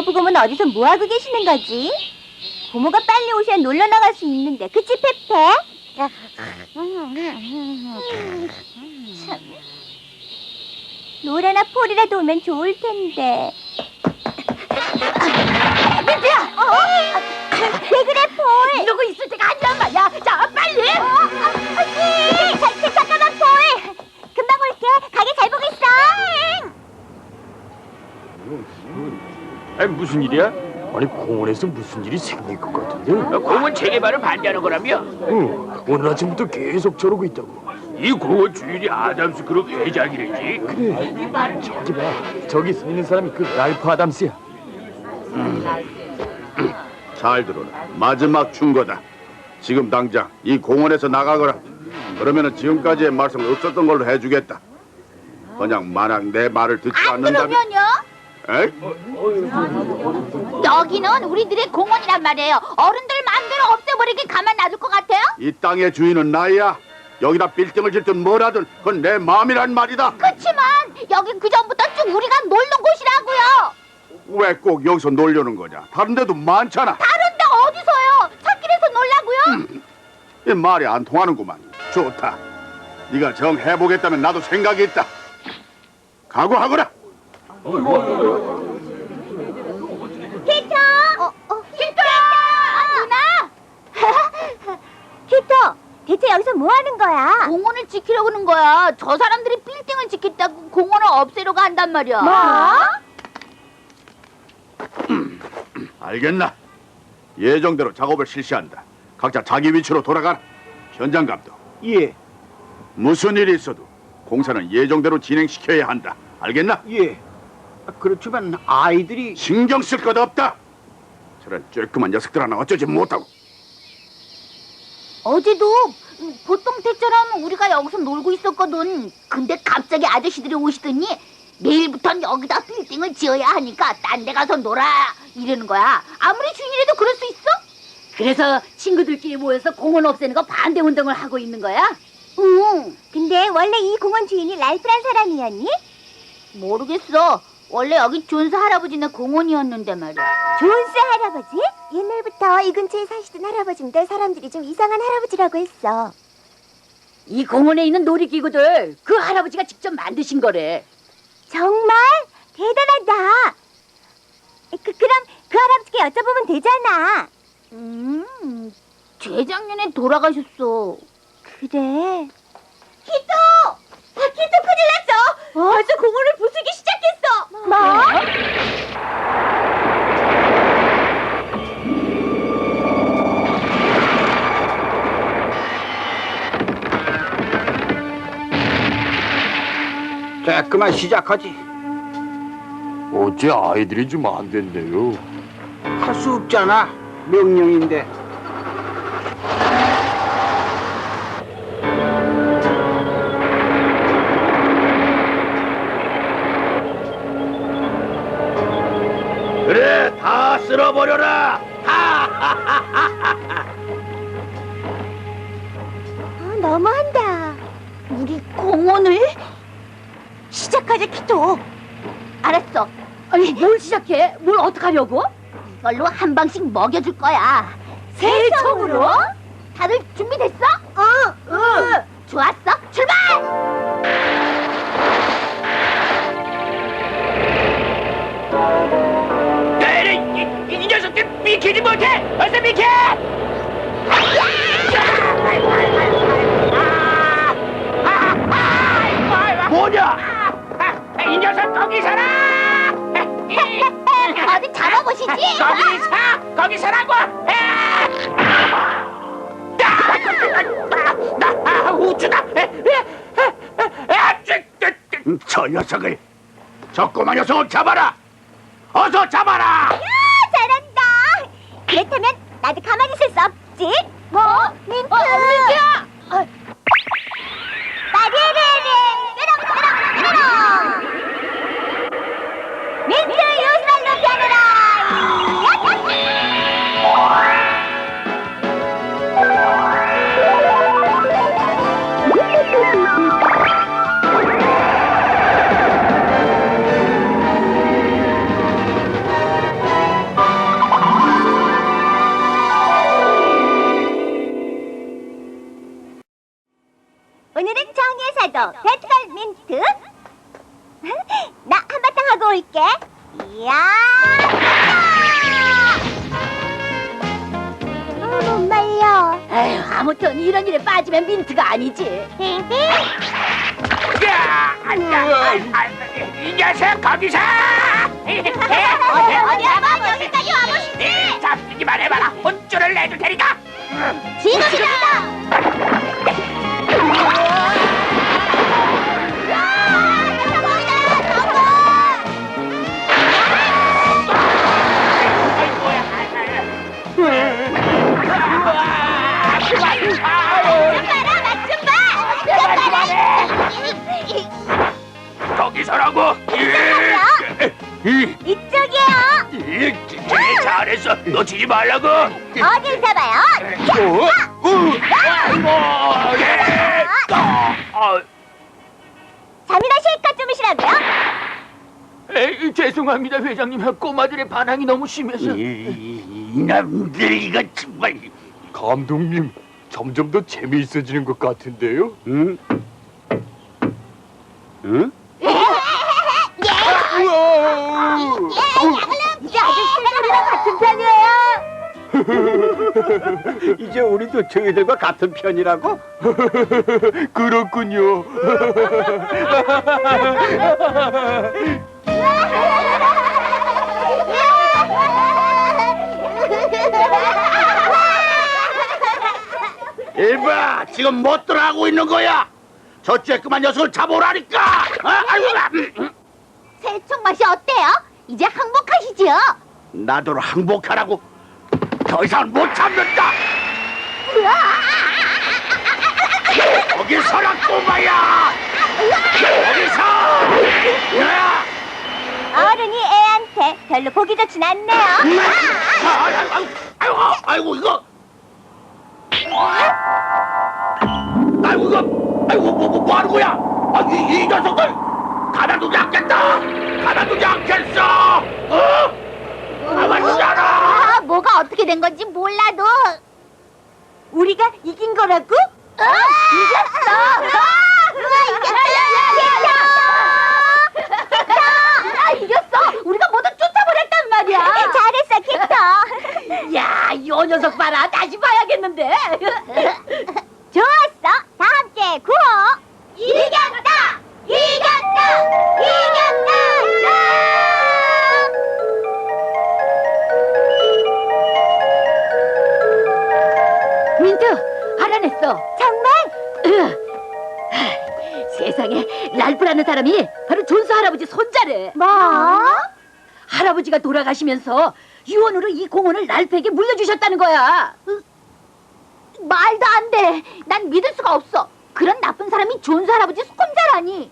거북곰은 어디서 뭐하고 계시는 거지? 고모가 빨리 오셔야 놀러 나갈 수 있는데 그치 페페? 참. 노래나 폴이라도 오면 좋을 텐데 민지야! 어? 왜 그래 폴? 이러고 있을 때가 아니란 말이야. 자, 빨리. 아기! 자, 잠깐만 폴! 금방 올게 가게 잘 보고 있어 아니 무슨 일이야? 아니 공원에서 무슨 일이 생길 것 같은데? 공원 재개발을 반대하는 거라며? 응, 오늘 아침부터 계속 저러고 있다고. 이 공원 주인이 아담스 그룹 회장이래지. 그래. 저기 봐, 저기 서 있는 사람이 그 랄프 아담스야. 잘 들어라. 마지막 충고다. 지금 당장 이 공원에서 나가거라. 그러면은 지금까지의 말씀 없었던 걸로 해주겠다. 그냥 만약 내 말을 듣지 안 않는다면, 그러면요? 에이? 여기는 우리들의 공원이란 말이에요. 어른들 마음대로 없애버리게 가만 놔둘 것 같아요? 이 땅의 주인은 나야. 여기다 빌딩을 짓든 뭐라든 그건 내 마음이란 말이다. 그치만 여긴 그 전부터 쭉 우리가 놀던 곳이라고요. 왜 꼭 여기서 놀려는 거냐? 다른 데도 많잖아. 다른데 어디서요? 찾길에서 놀라고요? 이 말이 안 통하는구만. 좋다. 네가 정해보겠다면 나도 생각이 있다. 각오하거라. 키토! 어, 어, 키토! 아, 누나! 키토 대체 여기서 뭐 하는 거야? 공원을 지키려고 하는 거야. 저 사람들이 빌딩을 지켰다고 공원을 없애려고 한단 말이야. 뭐? 알겠나? 예정대로 작업을 실시한다. 각자 자기 위치로 돌아가라. 현장 감독. 예, 무슨 일이 있어도 공사는 예정대로 진행시켜야 한다. 알겠나? 예. 아, 그렇지만 아이들이 신경 쓸것 없다. 저런 쬐끄만 녀석들 하나 어쩌지 못하고. 어제도 보통 때처럼 우리가 여기서 놀고 있었거든. 근데 갑자기 아저씨들이 오시더니 내일부턴 여기다 빌딩을 지어야 하니까 딴 데 가서 놀아 이러는 거야. 아무리 주인이라도 그럴 수 있어? 그래서 친구들끼리 모여서 공원 없애는 거 반대 운동을 하고 있는 거야? 응. 근데 원래 이 공원 주인이 랄프란 사람이었니? 모르겠어. 원래 여기 존스 할아버지네 공원이었는데 말이야. 존스 할아버지? 옛날부터 이 근처에 사시던 할아버지인데 사람들이 좀 이상한 할아버지라고 했어. 이 공원에 있는 놀이기구들 그 할아버지가 직접 만드신 거래. 정말 대단하다. 그, 그럼 그 할아버지께 여쭤보면 되잖아. 음, 재작년에 돌아가셨어. 그래. 키토! 아, 키토 큰일 났어. 벌써 공원을 부수기 시작했어. 뭐? 자꾸만 시작하지. 어째 아이들이 좀 안 된대요. 할 수 없잖아. 명령인데. 다 쓸어버려라. 어, 너무한다. 우리 공원을 시작하자 키토. 알았어. 아니 뭘 시작해? 뭘 어떡하려고? 이걸로 한 방씩 먹여줄 거야. 새총으로? 다들 준비됐어? 어, 응. 좋았어. 잡아라. 이런 일에 빠지면 민트가 아니지. 야, 앉아. 이 녀석 거기서. 어디 한번 여기까지 와보시지. 잡히기만 해봐라. 혼쭐을 내줄 테니까. 지금이다. 거기서라고. 이, 이쪽이에요. 이, 이, 잘했어. 놓치지 말라고. 어딜 잡아요? 아이고, 예. 어, 잠이나 쉐이커 주무시라고요? 에이, 죄송합니다 회장님. 꼬마들의 반항이 너무 심해서. 이, 이놈들 이거 정말. 감독님 점점 더 재미있어지는 것 같은데요. 응? 응? 이제 아저씨는 우리랑 같은 편이에요. 이제 우리도 저희들과 같은 편이라고? 그렇군요. 일봐 지금 못 들어가고 있는 거야 저 쬐끄만 녀석을 잡아오라니까 어? 아이고 음, 음. 새총 맛이 어때요? 이제 항복하시죠? 나도 항복하라고. 더 이상 못 참는다. 거기 서라 꼬마야. 거기서. 야! 어른이 애한테 별로 보기 좋진 않네요. 아, 아이고, 아이고, 아이고 이거. 아이고 이거. 아이고 뭐, 뭐, 뭐 하는 거야? 아, 이, 이 녀석들 가만두지 않겠다 가만두지 않겠어 어? 가만두지 않아 아, 뭐가 어떻게 된 건지 몰라도 우리가 이긴 거라고? 어? 이겼어! 우와, 이겼어! 아, 이겼어! 우리가 모두 쫓아버렸단 말이야. 잘했어, 킥터. 야, 이 녀석 봐라. 다시 봐야겠는데. 좋았어. 다 함께 구호. 이겼다! 이겼다! 이겼다! 민트, 알아냈어. 정말? 세상에, 랄프라는 사람이 바로 존스 할아버지 손자래. 뭐? 할아버지가 돌아가시면서 유언으로 이 공원을 랄프에게 물려주셨다는 거야. 말도 안 돼. 난 믿을 수가 없어. 그런 나쁜 사람이 존스 할아버지 손자라니.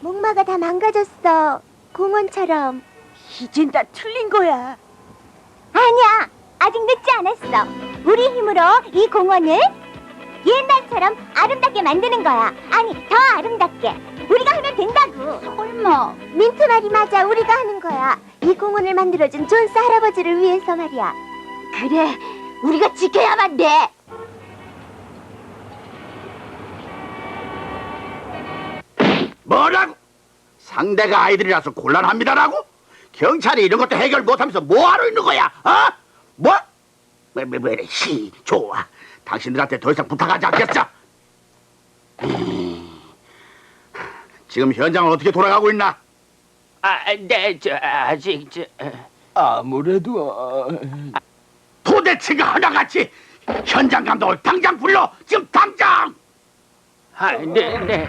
목마가 다 망가졌어. 공원처럼. 이젠 다 틀린 거야. 아니야. 아직 늦지 않았어. 우리 힘으로 이 공원을 옛날처럼 아름답게 만드는 거야. 아니, 더 아름답게. 우리가 하면 된다고. 설마. 민트 말이 맞아. 우리가 하는 거야. 이 공원을 만들어준 존스 할아버지를 위해서 말이야. 그래, 우리가 지켜야만 돼. 뭐라고 상대가 아이들이라서 곤란합니다라고 경찰이 이런 것도 해결 못하면서 뭐하러 있는 거야 어? 뭐? 왜, 왜, 왜, 이래. 씨, 좋아 당신들한테 더 이상 부탁하지 않겠어 음. 지금 현장은 어떻게 돌아가고 있나? 아, 네, 저 아직 저. 아무래도 아, 도대체가 하나같이 현장 감독을 당장 불러 지금 당장 아, 네, 네.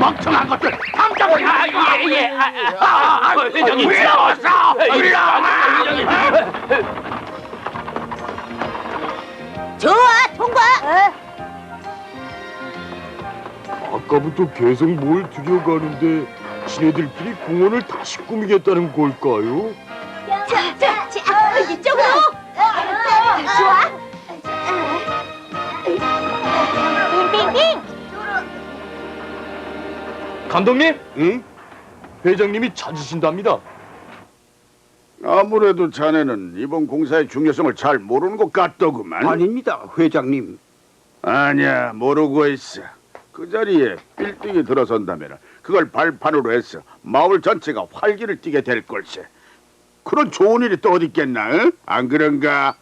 멍청한 것들 당장 아, 예, 예. 아, 아, 아, 아, 회장님. 불러왔어 불러와 회장님. 좋아, 통과. 아까부터 계속 뭘 들여가는데 지네들끼리 공원을 다시 꾸미겠다는 걸까요? 자, 자, 자, 감독님, 응? 회장님이 찾으신답니다. 아무래도 자네는 이번 공사의 중요성을 잘 모르는 것 같더구만 아닙니다, 회장님. 아니야 모르고 있어. 그 자리에 빌딩이 들어선다면 그걸 발판으로 해서 마을 전체가 활기를 띠게 될 걸세. 그런 좋은 일이 또 어디 있겠나? 응? 안 그런가?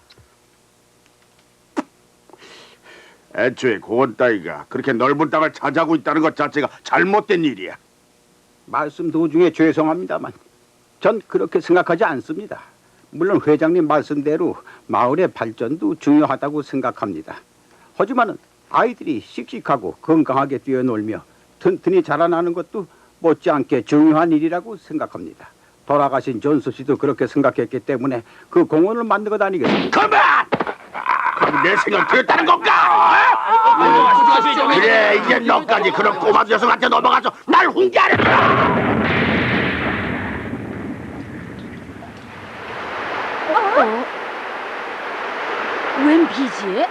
애초에 고원 따위가 그렇게 넓은 땅을 차지하고 있다는 것 자체가 잘못된 일이야. 말씀 도중에 죄송합니다만 전 그렇게 생각하지 않습니다. 물론 회장님 말씀대로 마을의 발전도 중요하다고 생각합니다. 하지만은 아이들이 씩씩하고 건강하게 뛰어놀며 튼튼히 자라나는 것도 못지않게 중요한 일이라고 생각합니다. 돌아가신 존수 씨도 그렇게 생각했기 때문에 그 공원을 만든 것 아니겠습니까? 그만! 그럼 내 생각 들었다는 건가? 어? 그래 이제 너까지 그런 꼬마 녀석한테 넘어가서 날 훈계하랬다. 웬 비지?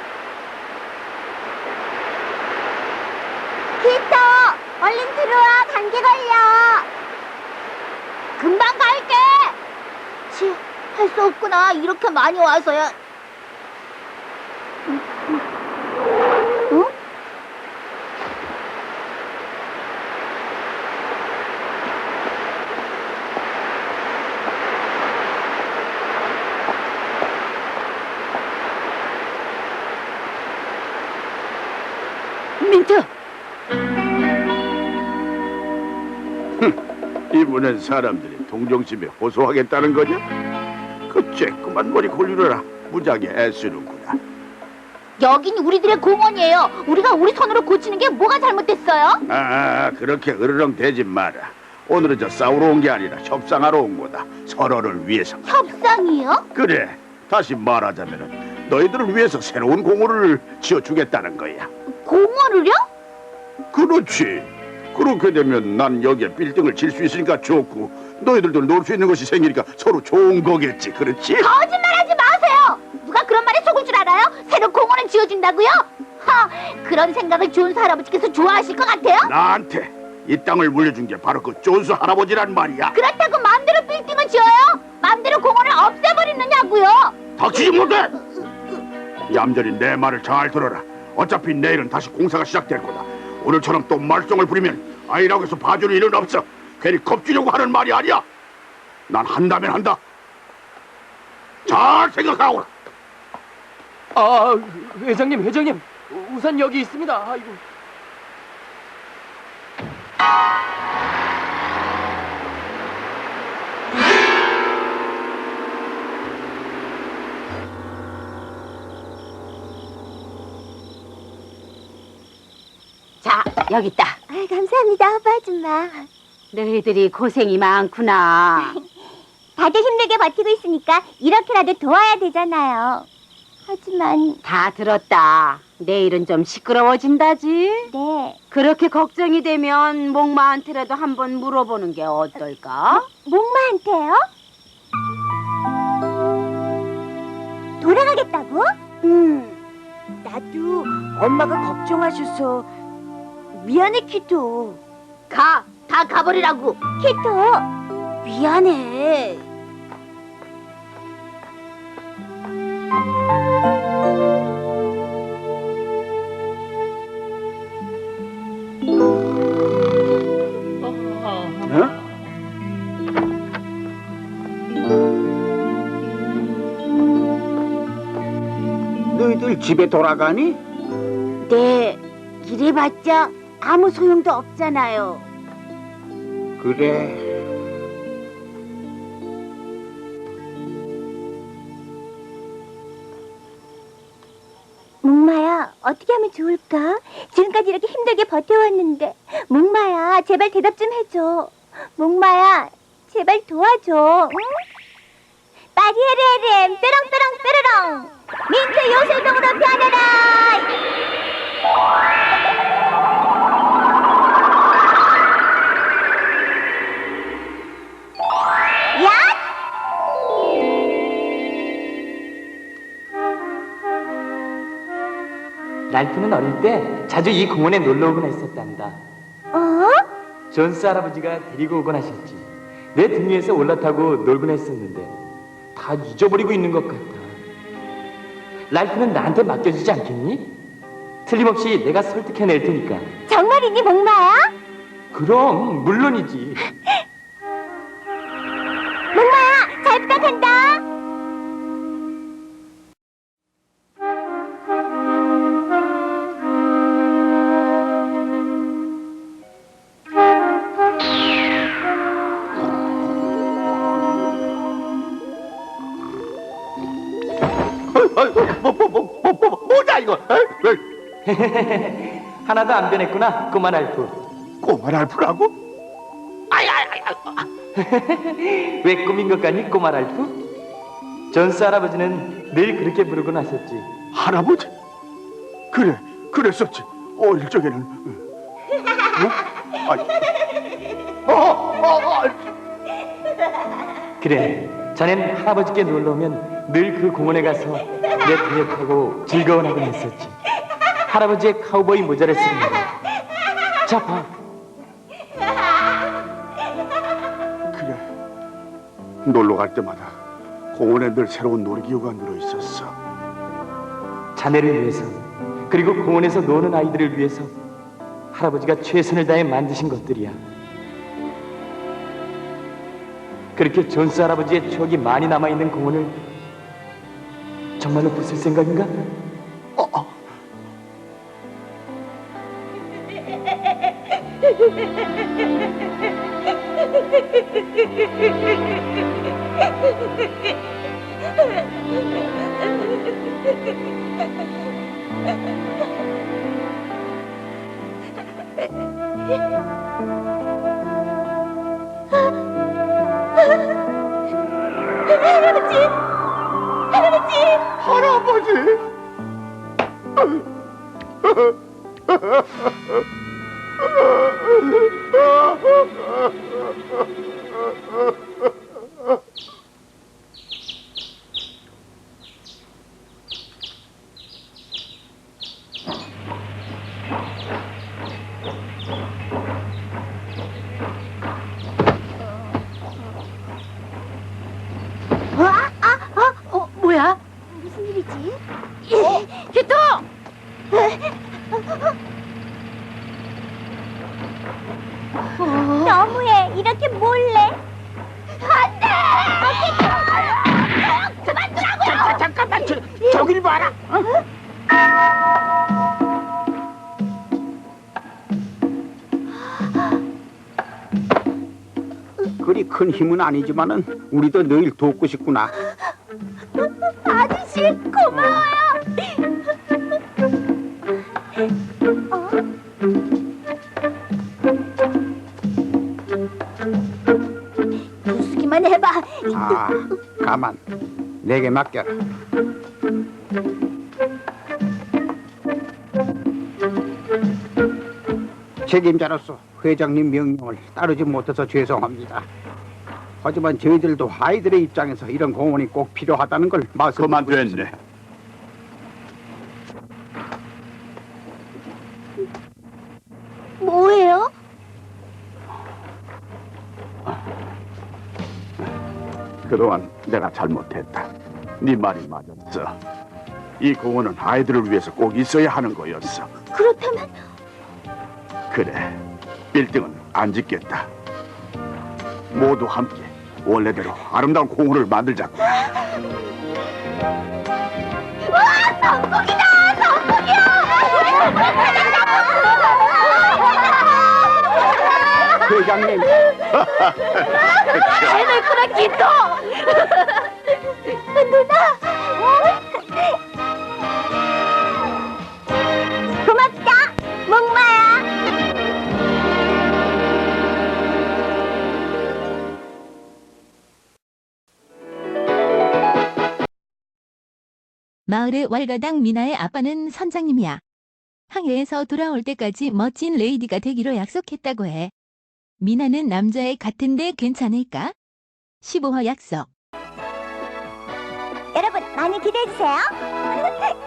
키토, 얼른 들어와. 감기 걸려. 금방 갈게. 치, 할 수 없구나. 이렇게 많이 와서야. 이번엔 사람들이 동정심에 호소하겠다는 거냐? 그 쬐끄만 머리 굴리느라 무지하게 애쓰는구나. 여긴 우리들의 공원이에요. 우리가 우리 손으로 고치는 게 뭐가 잘못됐어요? 아, 아, 그렇게 으르렁 대지 마라. 오늘은 저 싸우러 온 게 아니라 협상하러 온 거다. 서로를 위해서. 협상이요? 그래. 다시 말하자면 너희들을 위해서 새로운 공원을 지어주겠다는 거야. 공원을요? 그렇지. 그렇게 되면 난 여기에 빌딩을 질 수 있으니까 좋고 너희들도 놀 수 있는 것이 생기니까 서로 좋은 거겠지. 그렇지? 거짓말하지 마세요. 누가 그런 말에 속을 줄 알아요? 새로 공원을 지어준다고요? 하, 그런 생각을 존스 할아버지께서 좋아하실 것 같아요? 나한테 이 땅을 물려준 게 바로 그 존스 할아버지란 말이야. 그렇다고 마음대로 빌딩을 지어요? 마음대로 공원을 없애버리느냐고요? 닥치지 못해! 얌전히 내 말을 잘 들어라. 어차피 내일은 다시 공사가 시작될 거다. 오늘처럼 또 말썽을 부리면 아이라고 해서 봐주는 일은 없어. 괜히 겁주려고 하는 말이 아니야. 난 한다면 한다. 잘 생각하오라. 아, 회장님, 회장님. 우산 여기 있습니다. 아이고. 자, 여기 있다. 아, 감사합니다, 오빠 아줌마. 너희들이 고생이 많구나. 다들 힘들게 버티고 있으니까 이렇게라도 도와야 되잖아요. 하지만 다 들었다. 내일은 좀 시끄러워진다지. 네 그렇게 걱정이 되면 목마한테라도 한번 물어보는 게 어떨까? 목마한테요? 돌아가겠다고? 음 나도 엄마가 걱정하셔서 미안해 키토 가, 다 가버리라고. 키토 미안해 어? 너희들 집에 돌아가니? 네 이래봤자 아무 소용도 없잖아요 그래. 묵마야 어떻게 하면 좋을까? 지금까지 이렇게 힘들게 버텨왔는데 묵마야 제발 대답 좀 해줘 묵마야 제발 도와줘 응? 빠리에레렘 뾰롱뾰롱 뾰로롱 민트 요술봉으로 변해라 랄프는 어릴 때 자주 이 공원에 놀러 오곤 했었단다. 어? 존스 할아버지가 데리고 오곤 하셨지. 내 등 위에서 올라타고 놀곤 했었는데 다 잊어버리고 있는 것 같아. 랄프는 나한테 맡겨주지 않겠니? 틀림없이 내가 설득해낼 테니까. 정말이니 목마야? 그럼 물론이지. 목마야 잘 부탁한다. 하나도 안 변했구나, 꼬마 알프. 꼬마? 아이, 아이, 아이, 아이. 왜 꾸민 것 같니, 꼬마 알프? 전스 할아버지는 늘 그렇게 부르곤 하셨지. 할아버지? 그래, 그랬었지. 어릴 적에는. 어? 아니. 어, 어, 어. 그래, 자넨 할아버지께 놀러 오면 늘 그 공원에 가서 내 타고 즐거워하곤 했었지. 할아버지의 카우보이 모자를 쓰고 말이야. 자, 봐. 그래. 놀러 갈 때마다 공원에 늘 새로운 놀이기구가 늘어 있었어. 자네를 위해서 그리고 공원에서 노는 아이들을 위해서 할아버지가 최선을 다해 만드신 것들이야. 그렇게 존스 할아버지의 추억이 많이 남아 있는 공원을 정말로 부술 생각인가? 할아버지, 할아버지. 할아버지? 아, 힘은 아니지만은 우리도 늘 돕고 싶구나. 아저씨 고마워요. 부수기만 해봐. 아, 가만. 내게 맡겨라. 책임자로서 회장님 명령을 따르지 못해서 죄송합니다. 하지만 저희들도 아이들의 입장에서 이런 공원이 꼭 필요하다는 걸 말씀. 그만 됐네. 뭐예요? 그동안 내가 잘못했다. 네 말이 맞았어. 이 공원은 아이들을 위해서 꼭 있어야 하는 거였어. 그렇다면 그래, 빌딩은 안 짓겠다. 모두 함께 원래대로 아름다운 공원을 만들자고. 회장님, 해낼 거라, 기토! 고맙 마을의 월가당 미나의 아빠는 선장님이야. 항해에서 돌아올 때까지 멋진 레이디가 되기로 약속했다고 해. 미나는 남자애 같은데 괜찮을까? 15화 약속. 여러분 많이 기대해 주세요.